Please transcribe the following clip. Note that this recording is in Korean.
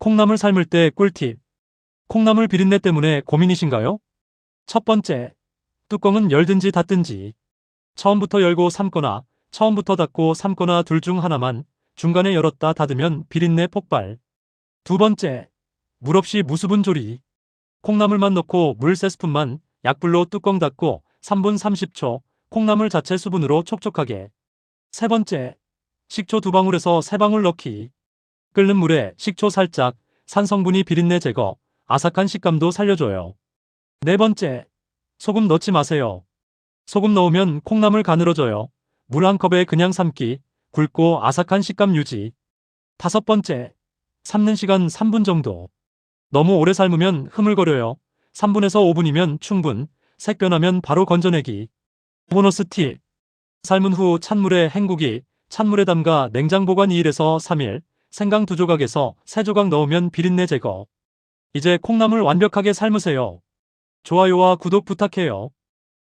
콩나물 삶을 때 꿀팁. 콩나물 비린내 때문에 고민이신가요? 첫 번째, 뚜껑은 열든지 닫든지. 처음부터 열고 삶거나 처음부터 닫고 삶거나 둘 중 하나만 중간에 열었다 닫으면 비린내 폭발. 두 번째, 물 없이 무수분 조리. 콩나물만 넣고 물 3스푼만 약불로 뚜껑 닫고 3분 30초 콩나물 자체 수분으로 촉촉하게. 세 번째, 식초 두 방울에서 세 방울 넣기. 끓는 물에 식초 살짝, 산성분이 비린내 제거, 아삭한 식감도 살려줘요. 네 번째, 소금 넣지 마세요. 소금 넣으면 콩나물 가늘어져요. 물 한 컵에 그냥 삶기, 굵고 아삭한 식감 유지. 다섯 번째, 삶는 시간 3분 정도. 너무 오래 삶으면 흐물거려요. 3분에서 5분이면 충분, 색 변하면 바로 건져내기. 보너스 팁. 삶은 후 찬물에 헹구기, 찬물에 담가 냉장 보관 2일에서 3일, 생강 두 조각에서 세 조각 넣으면 비린내 제거. 이제 콩나물 완벽하게 삶으세요. 좋아요와 구독 부탁해요.